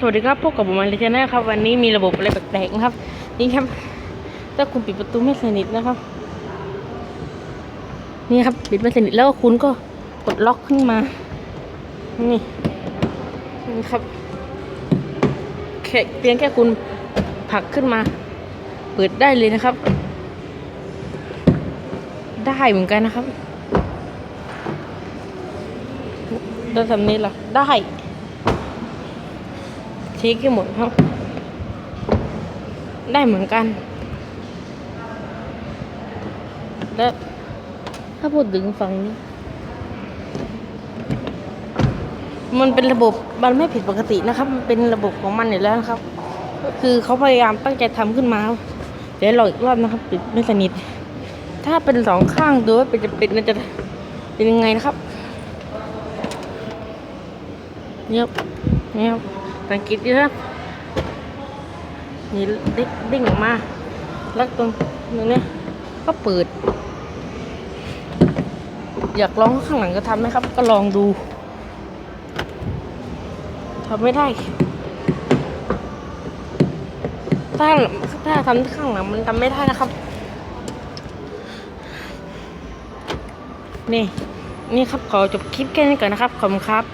สวัสดีครับพบกับผมมาเลเซียนะครับ วันนี้มีระบบอะไรแปลกๆนะครับ นี่ครับ ถ้าคุณปิดประตูไม่สนิทนะครับ นี่ครับ ปิดไม่สนิทแล้วคุณก็กดล็อกขึ้นมา นี่นี่ครับแค่เพียงแค่คุณผลักขึ้นมา เปิดได้เลยนะครับ ได้เหมือนกันนะครับได้ทำนี้เหรอได้ ชี้ให้หมดครับ ได้เหมือนกัน แล้วถ้าพูดถึงฝั่งนี้ มันเป็นระบบมันไม่ผิดปกตินะครับ มันเป็นระบบของมันอยู่แล้วนะครับ ก็คือเขาพยายามตั้งใจทำขึ้นมาเดี๋ยวลองอีกรอบนะครับปิดไม่สนิท ถ้าเป็นสองข้างดูว่าเป็นจะเป็นมันจะเป็นยังไงนะครับเนี่ยบเนี่ยบ สังเกตดูนะครับนี่ดิ้งออกมา แล้วตรงตรงเนี้ยก็เปิด อยากลองข้างหลังก็ทำไหมครับ ก็ลองดูทำไม่ได้ ถ้าถ้าทำข้างหลังมันทำไม่ได้นะครับ นี่ นี่ครับขอจบคลิปแค่นี้ก่อนนะครับ ขอบคุณครับ